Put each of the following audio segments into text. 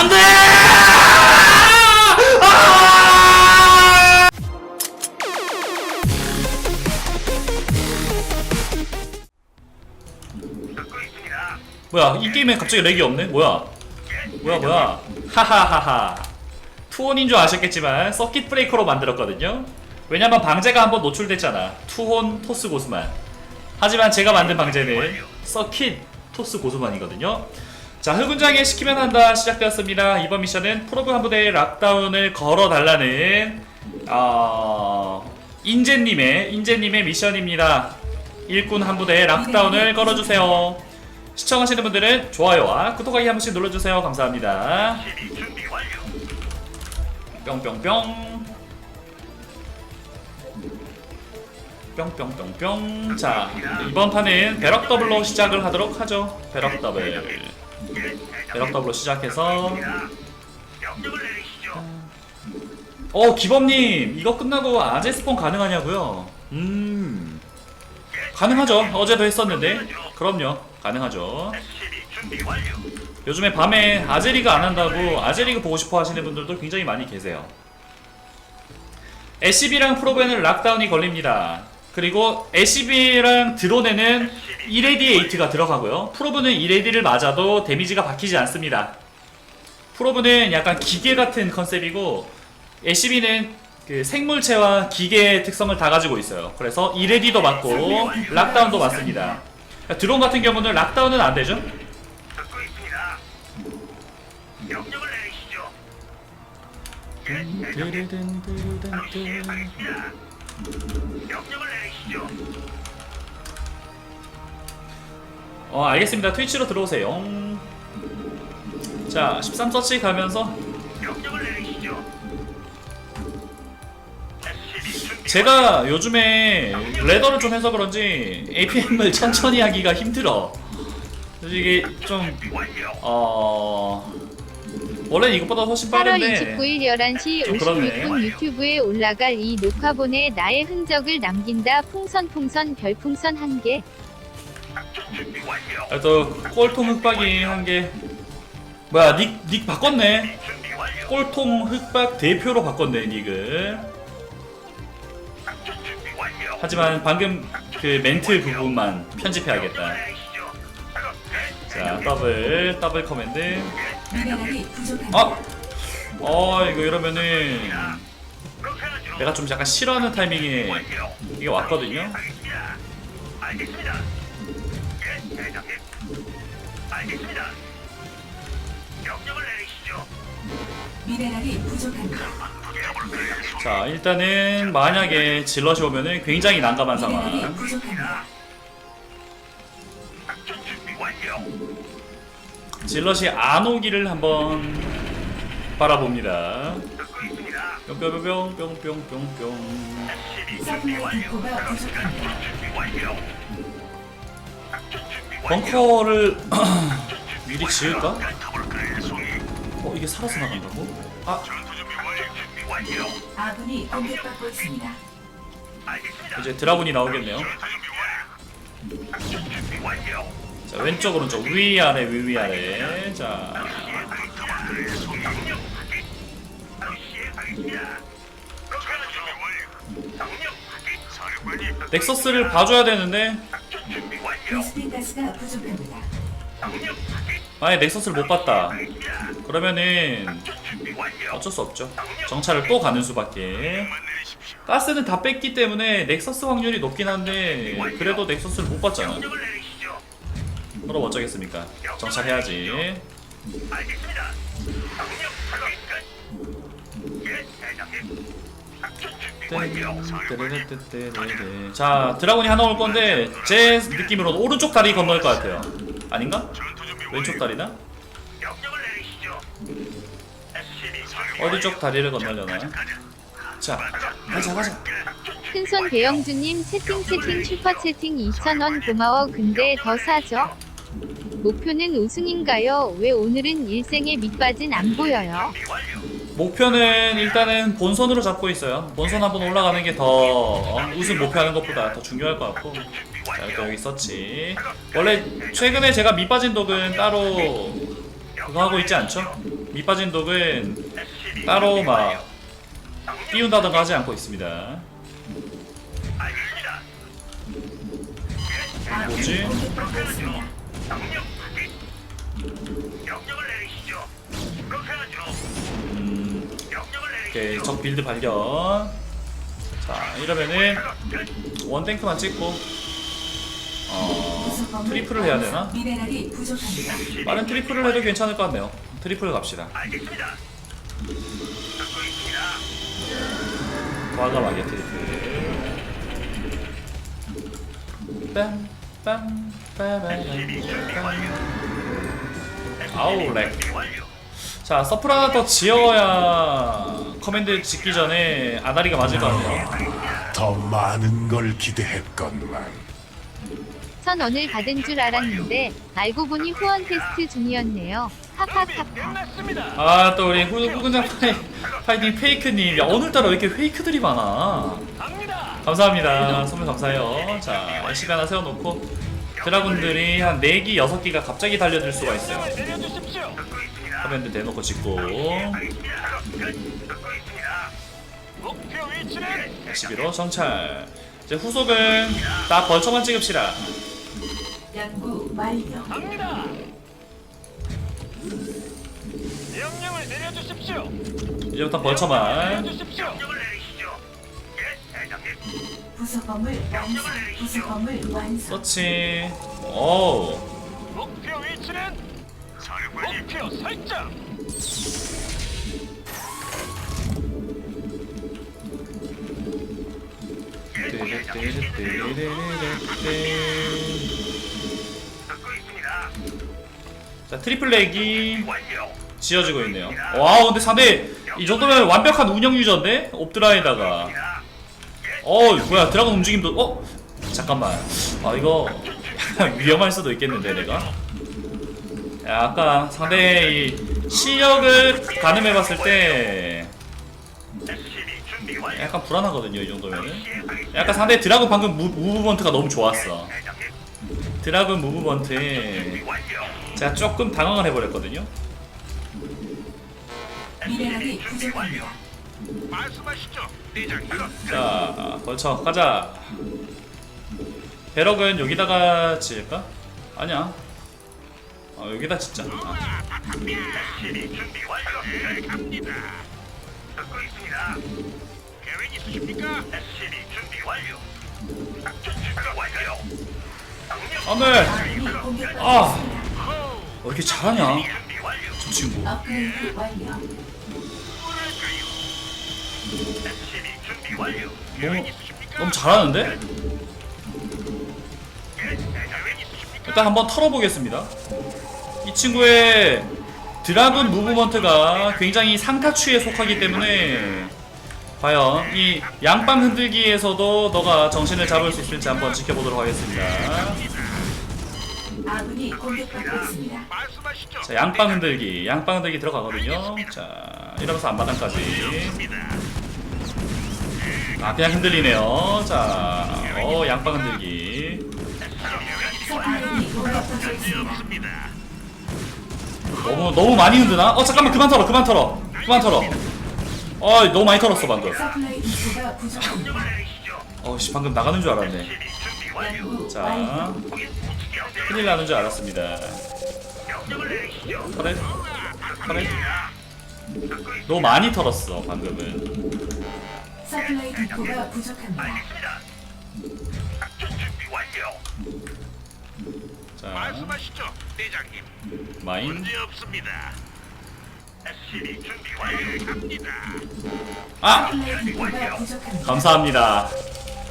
안돼! 뭐야 이 게임에 갑자기 렉이 없네? 뭐야? 뭐야 뭐야? 하하하하. 투혼인 줄 아셨겠지만 서킷 브레이커로 만들었거든요. 왜냐면 방제가 한번 노출됐잖아. 투혼 토스 고스만. 하지만 제가 만든 방제는 서킷 토스 고스만이거든요. 자, 흑운장에 시키면 한다 시작되었습니다. 이번 미션은 프로브 한 부대의 락다운을 걸어달라는 어, 인제님의 인제님의 미션입니다. 일꾼 한 부대의 락다운을 걸어주세요. 시청하시는 분들은 좋아요와 구독하기 한 번씩 눌러주세요. 감사합니다. 뿅뿅뿅 뿅뿅뿅뿅 자 이번 판은 배럭 더블로 시작을 하도록 하죠 배럭 더블 배럭 더블로 시작해서. 어 기범님 이거 끝나고 아재 스폰 가능하냐고요? 음. 가능하죠. 어제도 했었는데. 그럼요. 가능하죠. 요즘에 밤에 아제리가 안 한다고 아제리가 보고 싶어 하시는 분들도 굉장히 많이 계세요. SCB랑 프로브에는 락다운이 걸립니다. 그리고 SCB랑 드론에는 1AD8가 들어가고요. 프로브는 1AD를 맞아도 데미지가 박히지 않습니다. 프로브는 약간 기계 같은 컨셉이고 SCB는 그 생물체와 기계 특성을 다 가지고 있어요. 그래서 1AD도 맞고 락다운도 맞습니다. 드론 같은 경우는 락다운은 안 되죠. 명령을 내리시죠. 어 알겠습니다 트위치로 들어오세요 자 13서치 가면서 명령을 내리시죠. 준비 제가 요즘에 레더를 좀 해서 그런지 APM을 천천히 하기가 힘들어 이게 좀 완료. 어... 원래는 이것보다 훨씬 8월 빠른데 29일 11시 좀 그렇네. 56분 유튜브에 올라갈 이 녹화본에 나의 흔적을 남긴다 풍선 풍선 별풍선 한개. 아, 또 꼴통 흑박이 한 게 뭐야 닉, 닉 바꿨네. 꼴통 흑박 대표로 바꿨네 닉을. 하지만 방금 그 멘트 부분만 편집해야겠다. 자 더블 더블 커맨드 부족합니다. 어? 어 이거 이러면은. 내가 좀 약간 싫어하는 타이밍에. 이게 왔거든요 알겠습니다. 예, 대장님. 알겠습니다. 명령을 내리시죠. 미네랄이 부족합니다. 자 일단은 만약에 질럿이 오면은 굉장히 난감한 미네랄이 상황 부족합니다. 질럿이 안 오기를 한번 바라봅니다. 뿅뿅뿅뿅 뿅뿅뿅 준비 완료. 벙커를 미리 지을까? 어 이게 살아서 나간다고? 아. 아군이 공격받고 있습니다. 이제 드라군이 나오겠네요 자 왼쪽 오른쪽 위 아래 위위 아래 자. 넥서스를 봐줘야 되는데. 만약 넥서스를 못 봤다. 그러면은. 어쩔 수 없죠 정찰을 또 가는 수밖에. 가스는 다 뺐기 때문에 넥서스 확률이 높긴 한데 그래도 넥서스를 못 봤잖아. 그럼 어쩌겠습니까 정찰해야지 알겠습니다. 끝. 예, 대장님. 작전 준비 완료. 사령관님. 떼레레떼떼레레. 자 드라군이 하나 올 건데 제 느낌으로는 오른쪽 다리 건널 것 같아요 아닌가? 전투 준비 왼쪽. 다리나? 명령을 내리시죠. SCB 준비 어디 쪽. 다리를 건너려나? 자 가자 가자 큰손 배영주님 채팅 채팅 슈퍼 채팅 2,000원 고마워 근데 더 사죠 목표는 우승인가요? 왜 오늘은 일생에 밑빠진 안 보여요? 목표는 일단은 본선으로 잡고 있어요 본선 한번 올라가는 게 더 우승 목표하는 것보다 더 중요할 것 같고 자. 일단 여기 있었지 원래 최근에 제가 밑빠진 독은 따로 그거 하고 있지 않죠? 밑빠진 독은 따로 막 띄운다던가 하지 않고 있습니다. 뭐지? 오케이. 적 빌드 발견. 자 이러면은 작업 끝. 원 탱크만 찍고 어 트리플을 해야 되나? 빠른 트리플을 해도 괜찮을 것 같네요. 트리플 갑시다. 과감하게 트리플. 빰, 빰, 빠바람, 준비. 아우, 렉. 자, 서플 하나 더 지어야 커맨드 짓기 전에 아다리가 맞을 것 같네요. 더 많은 걸 기대했건만 천 원을 받은 줄 알았는데 알고 보니 후원 테스트 중이었네요. 하하하하. 끝났습니다. 아, 또 우리 후, 후근장 파이, 파이팅 페이크님. 야, 오늘따라 왜 이렇게 페이크들이 많아? 감사합니다. 선물 감사해요. 자, 시간 하나 세워놓고 드라군들이 한 4기, 6기가 갑자기 달려들 수가 있어요. 커맨드 대놓고 짓고 알겠습니다. 작업 끝. 듣고 있습니다. 목표 위치는 11호 정찰. 이제 후속은 딱 벌처만 찍읍시다. 연구 완료. 갑니다. 명령을 내려주십시오. 이제부터 벌처만. 내려주십시오. 부속 건물 완성. 부속 건물 완성. 서치. 오. 목표 위치는 목표 설정. 있습니다. 자, 트리플 렉이. 지어지고 있네요. 와, 근데 상대 이 정도면 완벽한 운영 유저인데? 옵드라에다가. 어, 뭐야, 드라곤 움직임도, 어? 잠깐만. 아, 이거 위험할 수도 있겠는데, 내가? 야, 아까 상대 이 실력을 가늠해봤을 때. 약간 불안하거든요, 이 정도면은. 약간 상대 드라곤 방금 무, 무브먼트가 너무 좋았어. 대장님. 드라곤 무브먼트. 준비 완료. 제가 조금 당황을 해버렸거든요. 자, 벌쳐 가자. 배럭은 여기다가 지을까? 아니야. 어, 여기다 짓자. 아, 완료. 네, 안 돼! 아! 있습니다. 왜 이렇게 잘하냐? 저 친구. 완료. 너무, 잘하는데? 일단 한번 털어보겠습니다. 이 친구의 드라군 무브먼트가 굉장히 상타추에 속하기 때문에 과연 이 양빵 흔들기에서도 너가 정신을 잡을 수 있을지 한번 지켜보도록 하겠습니다. 아군이 공격받고 있습니다. 말씀하시죠. 자, 양빵 흔들기, 양빵 흔들기 들어가거든요. 자, 이러면서 앞마당까지. 아, 그냥 흔들리네요. 자, 어, 양빵 흔들기. 서플라인이 공격받고 있습니다. 너무, 너무 많이 흔드나? 어, 잠깐만, 그만 털어, 그만 털어. 그만 털어. 어, 너무 많이 털었어, 방금. 서플라이 디포가 부족합니다. 내리시죠. 어, 씨, 방금 나가는 줄 알았네. 자. 큰일 나는 줄 알았습니다. 털에, 털에. 너무 많이 털었어, 방금은. 부족합니다. 자, 말씀하시죠, 대장님. 마인. 문제 없습니다. SCB 준비 완료. 갑니다. 아! 감사합니다.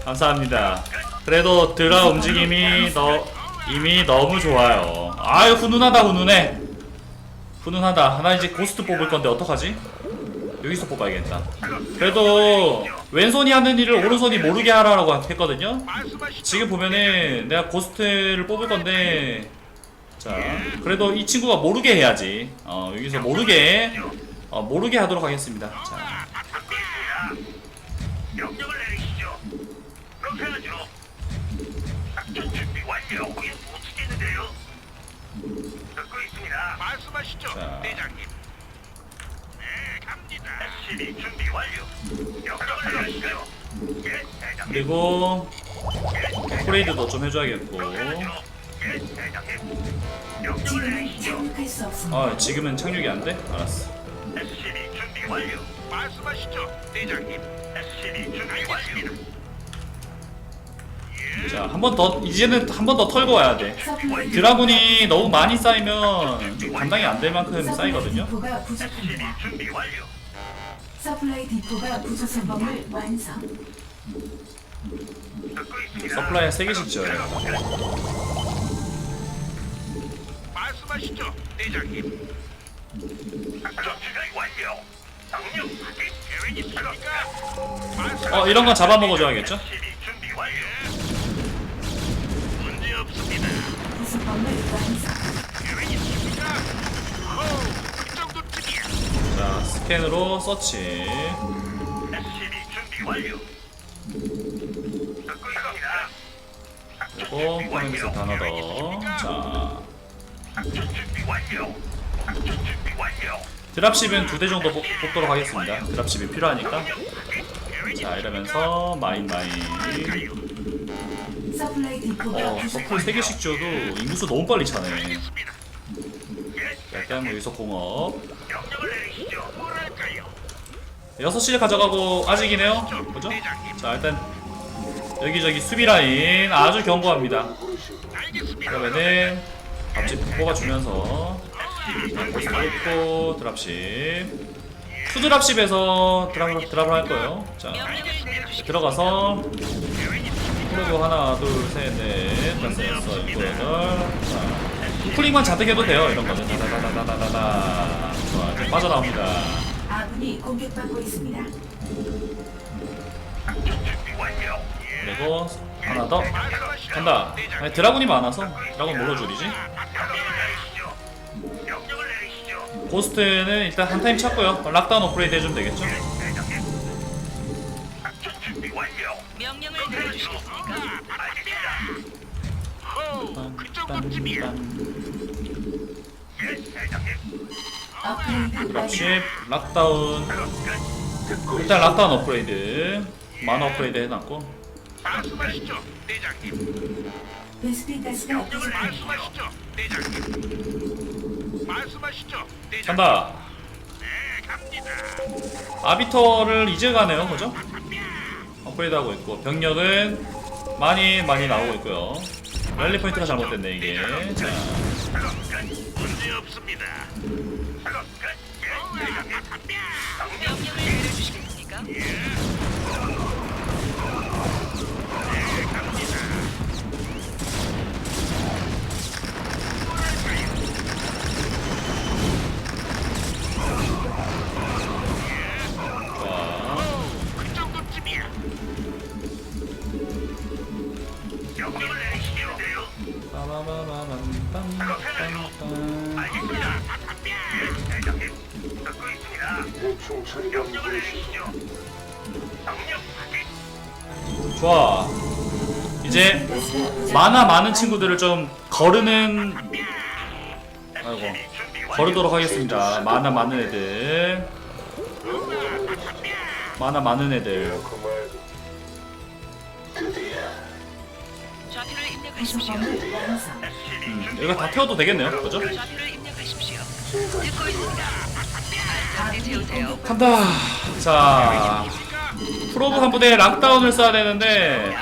감사합니다. 그래도 드라 움직임이 너 이미 너무 좋아요. 아유 훈훈하다 훈훈해. 훈훈하다. 나 이제 고스트 뽑을 건데 어떡하지? 여기서 뽑아야겠다. 그래도 왼손이 하는 일을 오른손이 모르게 하라고 했거든요. 지금 보면은 내가 고스트를 뽑을 건데 자 그래도 이 친구가 모르게 해야지. 어 여기서 모르게 어 모르게 하도록 하겠습니다. 자. 자. SCB 준비 완료. 예, 대장님. 그리고 업그레이드도 좀 해줘야겠고 예, 대장님. 지금은 내리시죠. 착륙할 수 없습니다. 아 지금은 착륙이 안 돼? 알았어 SCB 준비 완료. 말씀하시죠, 대장님. SCB 준비 완료. 자 한 번 더 이제는 한 번 더 털고 와야 돼 서플라이 드라군이 너무 많이 쌓이면 좀 감당이 안 될 만큼 쌓이거든요 디포가 SCB 부족합니다. 준비 완료. 서플라이 디포가 부족한 범을 완성. 듣고 있습니다. 서플라이 3개씩 지어요 말씀하시죠, 대장님. 작전 완료. 당력 확인 계획 있습니까? 어 이런 건 잡아먹어줘야겠죠? 준비 완료. 문제 없습니다. 부속 범을 완성. 자 스캔으로 서치 SCB 준비 완료. 듣고 있습니다. 그리고 센터 하나 더자 작전 준비 완료. 작전 준비 완료. 드랍십은 두 대 정도 뽑, 뽑도록 하겠습니다 드랍십이 필요하니까 자 이러면서 마인 마인 서플라이 디포가 어 서플 부족합니다. 3개씩 지어도 인구수 너무 빨리 차네. 예, 일단 여기서 공업 6시를 가져가고 아직이네요. 그죠? 자 일단 여기저기 수비 라인 아주 견고합니다. 그러면은 앞집 뽑아주면서 뽑고 드랍십. 투 드랍십에서 드랍, 드랍을 할 거예요. 자 들어가서 그리고 하나 둘셋넷 다섯 여섯 일곱 여덟. 자 클릭만 잔뜩 해도 돼요 이런 거는. 다다다다다다다. 좋아 이제 빠져나옵니다 아군이 공격받고 있습니다. 그리고 하나 더. 간다 아니, 드라군이 많아서 드라군 뭘로 줄이지? 고스트는 일단 한 타임 찾고요 락다운 업그레이드 해주면 되겠죠? 명령을 내려주시겠습니까? 딴딴. 예, 대장님. 드랍십 락다운. 일단 락다운 업그레이드 만화 업그레이드 해놨고 말씀하시죠, 대장님. 베스핀 가스가 명령을 부족합니다. 말씀하시죠, 대장님. 말씀하시죠, 대장님. 간다 네, 갑니다. 아비터를 이제 가네요 그죠? 업그레이드 하고 있고 병력은 많이 많이 나오고 있고요 랠리 포인트가 잘못됐네 이게 자. 문제 없습니다. 끝. 예. 명령 명령을 내려주시겠습니까? 자, 좋아 이제 만화 많은 친구들을 좀 거르는 아이고. 거르도록 하겠습니다 만화 많은 애들 만화 많은 애들. 음, 이거 다 태워도 되겠네요 그죠? 간다 자 프로브 한 부대에 락다운을 써야 되는데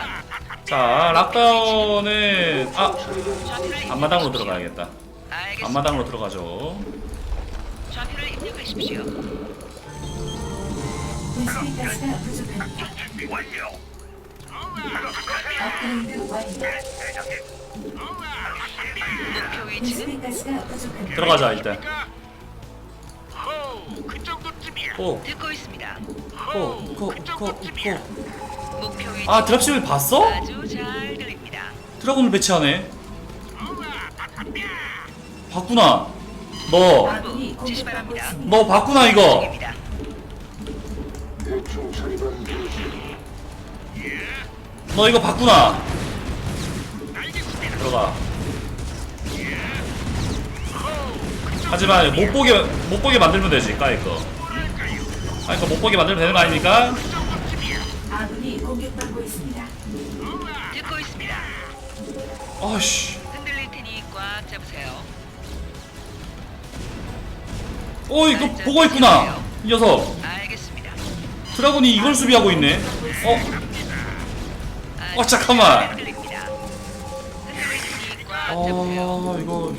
자 락다운은 아 앞마당으로 들어가야겠다. 앞마당으로 들어가죠. 들어가자 일단 오 듣고 있습니다. 코, 코, 코, 코. 목표 위치 아 드랍십을 봤어? 아주 잘 들립니다. 드라군을 배치하네. 봤구나. 너. 지시 바랍니다. 너 봤구나 이거. 입니다. 너 이거 봤구나. 들어가. 하지만 못 보게 못 보게 만들면 되지 까이 거 아 이거 못 보게 만들면 되는 거 아닙니까? 아군이 공격받고 있습니다. 듣고 있습니다. 아씨 흔들릴 테니 꽉 잡으세요. 어 이거 보고 있구나 이 녀석 알겠습니다. 드라군이 이걸 수비하고 있네 어? 아주 어, 잠깐만. 테니 꽉아 잡으세요. 이거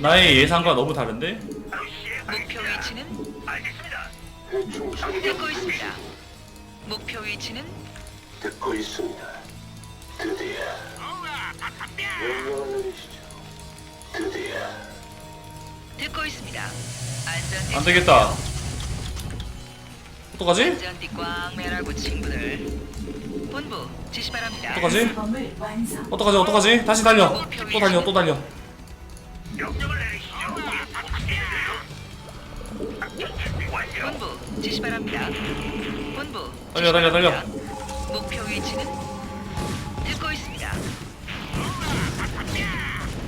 나의 예상과 너무 다른데? 목표 위치는 알겠습니다. 듣고 있습니다. 목표 위치는 듣고 있습니다. 드디어 명령을 내리시죠. 드디어 듣고 있습니다. 안전띠 안 되겠다 어떡하지? 안전띠 꽉 매라고 친구들. 본부 지시 바랍니다. 어떡하지? 어떡하지 어떡하지? 다시 달려 또 달려 또 달려 명령을 내리시죠. 작전 준비 완료. 본부 지시 바랍니다. 본부 달려, 달려, 달려. 목표 위치는 듣고 있습니다.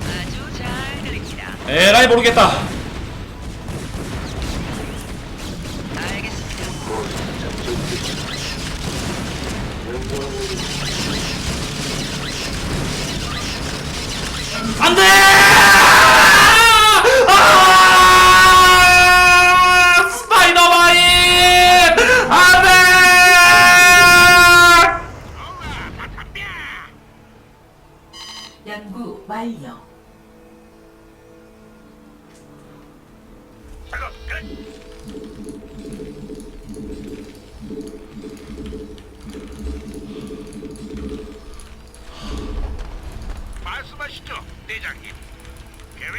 아주 잘 들립니다. 에라이 모르겠다 알겠습니다. 안돼!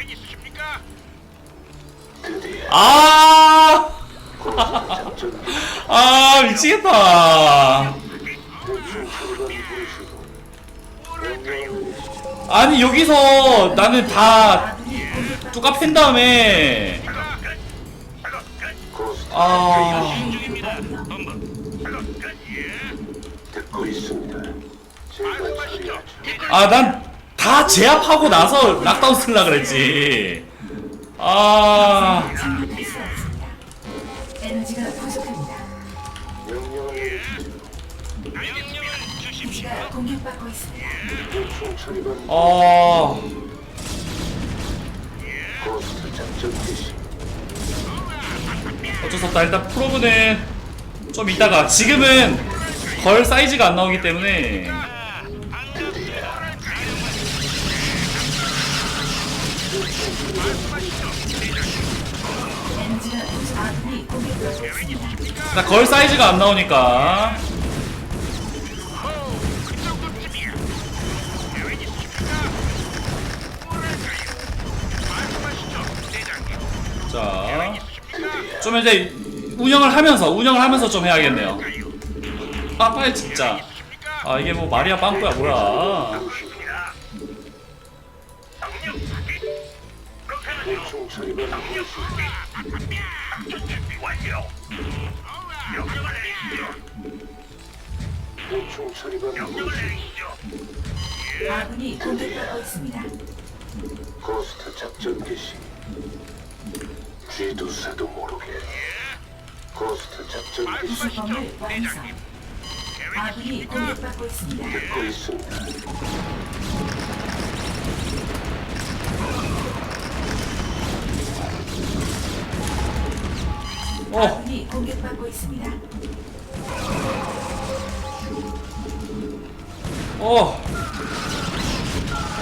계획 있으십니까? 아! 아 미치겠다. 아니 여기서 나는 다 뚜까 팬 다음에. 아 중입니다. 듣고 있습니다. 말씀하시죠. 아 난 다 제압하고 나서 락다운 쓸라 그랬지. 아 착륙할 수 없습니다. 에너지가 부족합니다. 명령을 내리시죠. 명령을 주십시오. 기지가 공격받고 있습니다. 대충 처리반 어. 고스트 작전 개시. 어쩔 수 없다. 일단 프로브는 좀 이따가 지금은 걸 사이즈가 안 나오기 때문에 나 걸 사이즈가 안 나오니까 그 정도쯤이야. 계획 있으십니까? 뭐랄까요? 말씀하시죠, 대장님. 자. 있으십니까? 좀 이제 운영을 하면서 운영을 하면서 좀 해야겠네요. 아 빨리 진짜. 아 이게 뭐 마리아 빵꾸야 뭐야. 준비 완료. 명령을 내리시죠. 처리반 명령을 내리시죠. 아군이 공격받고 있습니다. 고스트 작전 개시. 쥐두새도 모르게. 고스트 작전 개시. 건물 완성. 아군이? 공격받고 있습니다. 듣고 있습니다. 어 아군이 공격받고 있습니다. 어.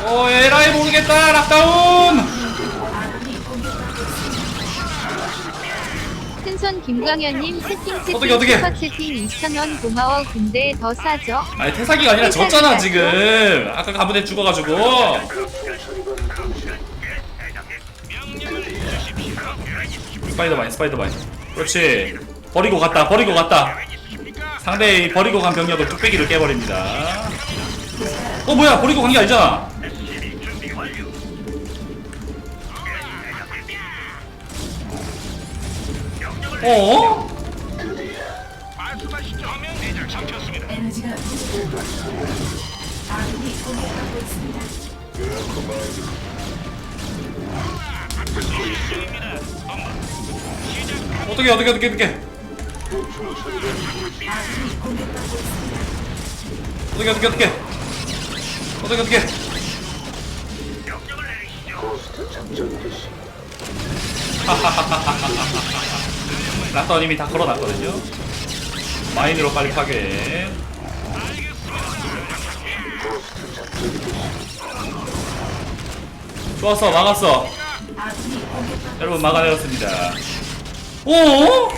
어 에라이 모르겠다 락다운. 아군이 공격받고 있습니다. 큰손 김광현님 채팅 채팅 어떡해, 어떡해. 슈퍼 채팅 2,000원 고마워 근데 더 싸죠? 아니 태사기가 아니라 졌잖아 지금. 아까 가문에 죽어가지고. 계획 있으십니까? 스파이더마인 스파이더마인. 그렇지. 버리고 갔다 버리고 갔다. 상대의 버리고 간 병력을 뚝배기를 깨버립니다. 어 뭐야 버리고 간 게 아니잖아. 어? 어떻게 어떻게 어떻게 어떻게. 어떻게 어떻게 어떻게? 어떻게 어떻게? 이미 다 걸어놨거든요. 마인으로 빨리 파괴. 좋았어 막았어. 여러분 막아내었습니다 오?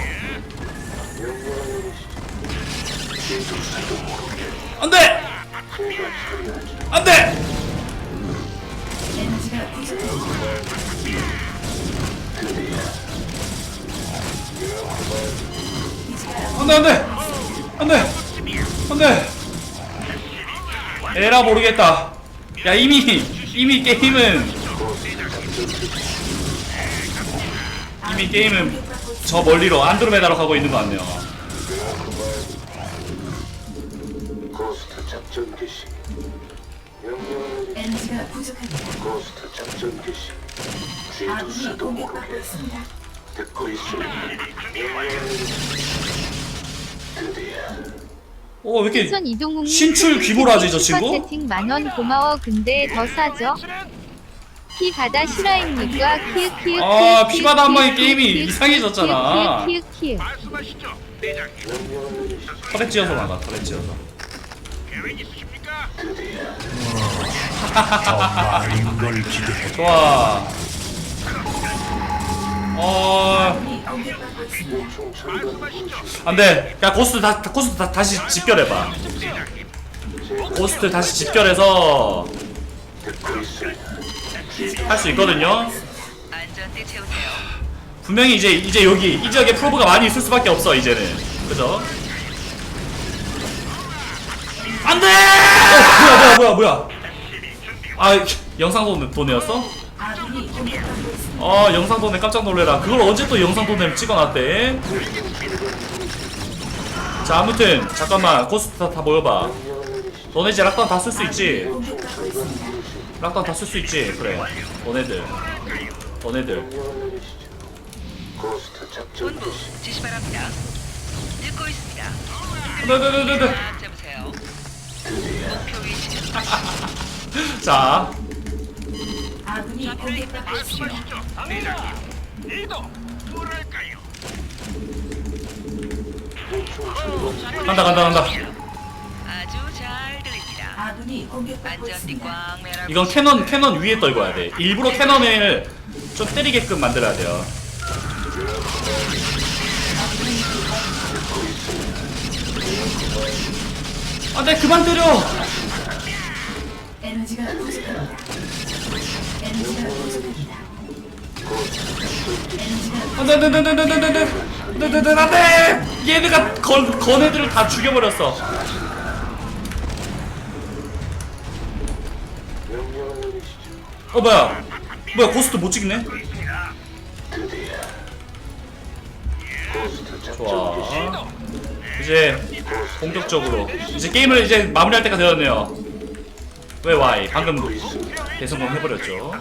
안돼! 안돼! 에너지가 부족합니다. 안돼 안 돼! 안 돼! 안 돼! 에라 모르겠다. 야 이미 이미 게임은 이미 게임은 저 멀리로 안드로메다로 가고 있는 거 같네요 고스트 작전 개시. 명령을 내리시. 에너지가 부족합니다. 고스트 작전 개시. 쥐도 아군이 새도 공격받고 모르게 있습니다. 듣고 있습니다. 명령을 내리시. 드디어 오왜 이렇게 신출 귀몰하지, 저 친구? 만원 고마워 근데 더 싸죠? 피 받아 실화입니까? 키읔 키읔 아, 키읔, 피 받아 한 키읔, 방에 게임이 키읔, 이상해졌잖아. 키읔 키읔 키읔 말씀하시죠, 대장님. 터렛 지어서 나가 터렛 지어서 계획 있으십니까? 많은 걸 기대해. 좋아 어 분신. 안돼 야 고스트 다 고스트 다, 다시 집결해봐 고스트 다시 집결해서 듣고. 할 수 있거든요 안전대 채우세요. 분명히 이제 이제 여기 이 지역에 프로브가 많이 있을 수밖에 없어 이제는 그죠? 안돼! 어, 뭐야 뭐야 뭐야 뭐야 아 영상 돈 돈이었어? 아 영상 돈에 깜짝 놀래라 그걸 언제 또 영상 돈에 찍어놨대? 자 아무튼 잠깐만 고스트 다, 다 모여봐 너네 이제 락다운 다쓸 수 있지? 락다운 다쓸 수 있지? 그래 너네들 너네들 명령을 내리시죠. 고스트 작전 본부 개시. 지시 바랍니다. 듣고 있습니다. 네네네네네 자, 잡으세요. 목표 위치 자 아군이 공격받고 있습니다. 간다 간다 간다. 아군이 공격받고 안전띠 있습니다. 꽉 매라고. 이건 캐논 캐논 위에 떨궈야 돼 일부러 캐논을 좀 때리게끔 만들어야 돼요 안돼 그만 때려 에너지가 부족합니다. 에너지가 부족합니다. 에너지가 안돼 안돼 안돼 안돼 안돼 안돼 안돼 안돼 안돼 얘네가 건 건애들을 다 죽여버렸어 어 뭐야? 뭐야 고스트 못 찍네. 좋아. 이제 본격적으로. 이제 게임을 이제 마무리할 때가 되었네요. 왜 와이? 방금 대성공 해버렸죠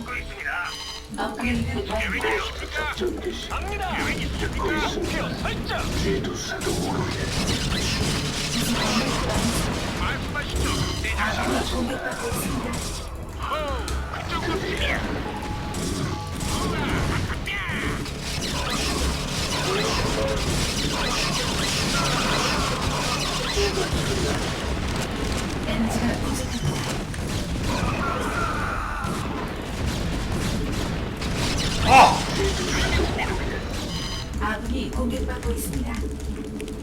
없습니다. 안돼.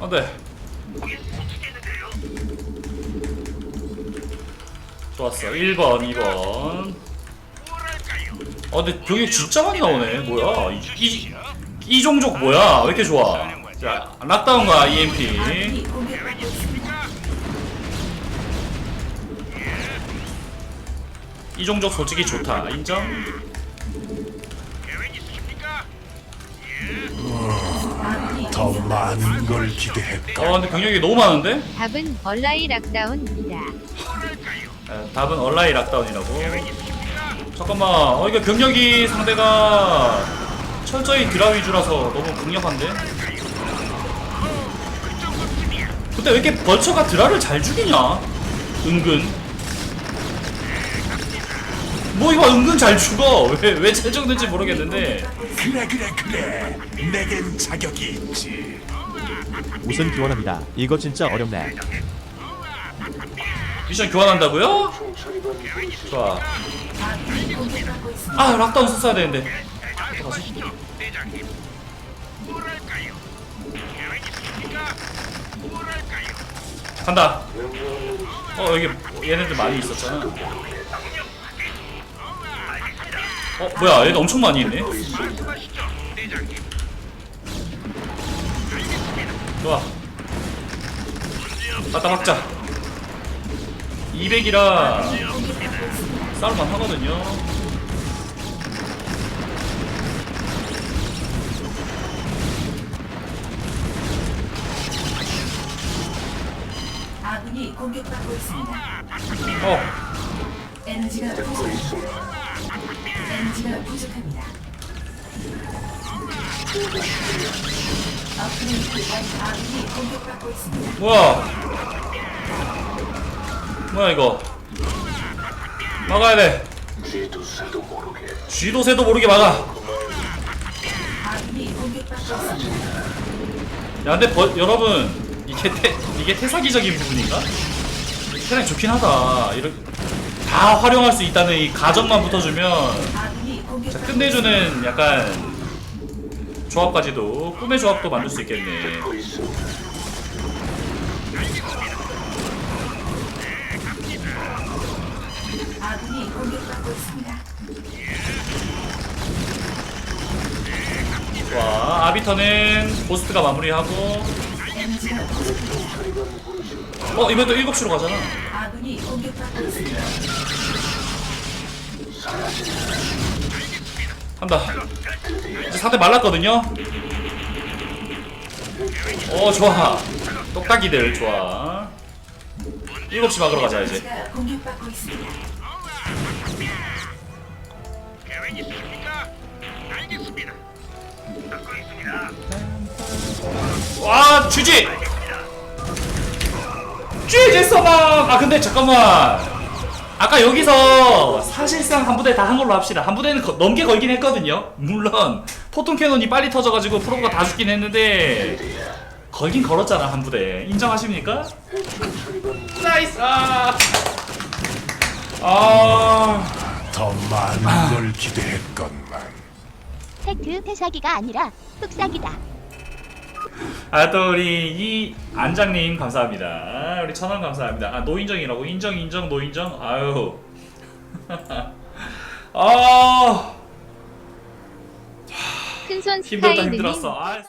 어, 네. 좋았어 1번 2번 아 근데 병이 진짜 많이 나오네 뭐야 이, 이, 이 종족 뭐야 왜 이렇게 좋아 자 락다운과 EMP. 이 종족 솔직히 좋다 인정? 더 많은 걸 기대했다. 어 근데 병력이 너무 많은데? 답은 얼라이 뭐랄까요? 에, 답은 얼라이 락다운이라고. 잠깐만 어 이거 병력이 상대가 철저히 드라 위주라서 너무 강력한데? 근데 왜 이렇게 벌처가 드라를 잘 죽이냐? 은근. 뭐 이거 은근 잘 죽어. 왜왜 잘 죽는지 모르겠는데. 그래 그래 그래. 내겐 자격이 있지. 우선 기원합니다. 이거 진짜 어렵네. 미션 교환한다고요? 좋아. 아 락다운 썼어야 되는데 어떡하지? 간다 어 여기 얘네들 많이 있었잖아 어 뭐야 얘들 엄청 많이 있네. 좋아 갖다 박자 200이라 싸울만 하거든요 아군이 공격받고 있습니다. 어 에너지가 부족합니다. 에너지가 부족합니다. 업그레이드 완- 아군이 공격받고 있습니다. 뭐야 뭐야 이거 막아야 돼 쥐도 새도 모르게 쥐도 새도 모르게 막아. 야 근데 버, 여러분 이게 태, 이게 태사기적인 부분인가? 테란이 좋긴 하다 이렇게 다 활용할 수 있다는 이 가정만 붙어주면 자, 끝내주는 약간 조합까지도 꿈의 조합도 만들 수 있겠네 공격받고 있습니다. 좋아 아비터는 보스트가 마무리하고 에너지가 부족합니다. 어 이번에 또 7시로 가잖아 아군이 공격받고 있습니다. 한다 이제 상대 말랐거든요 어 좋아 똑딱이들 좋아 7시 막으러 가자 이제 에너지가 공격받고 있습니다. 와 쥐지! 쥐지 써봐 아 근데 잠깐만. 아까 여기서 사실상 한 부대 다 한 걸로 합시다. 한 부대는 거- 넘게 걸긴 했거든요. 물론 포통 캐논이 빨리 터져가지고 프로가 다 죽긴 했는데 걸긴 걸었잖아 한 부대. 인정하십니까? 나이스! 아, 아. 더 많은 걸 기대했건만. 팩트 패사기가 아니라 흑사기다. 아 또 우리 이 안장님 감사합니다. 우리 천원 감사합니다. 아 노인정이라고 인정 인정 노인정 아유 아 큰손 힘들다 스카이드님 힘들었어. 아.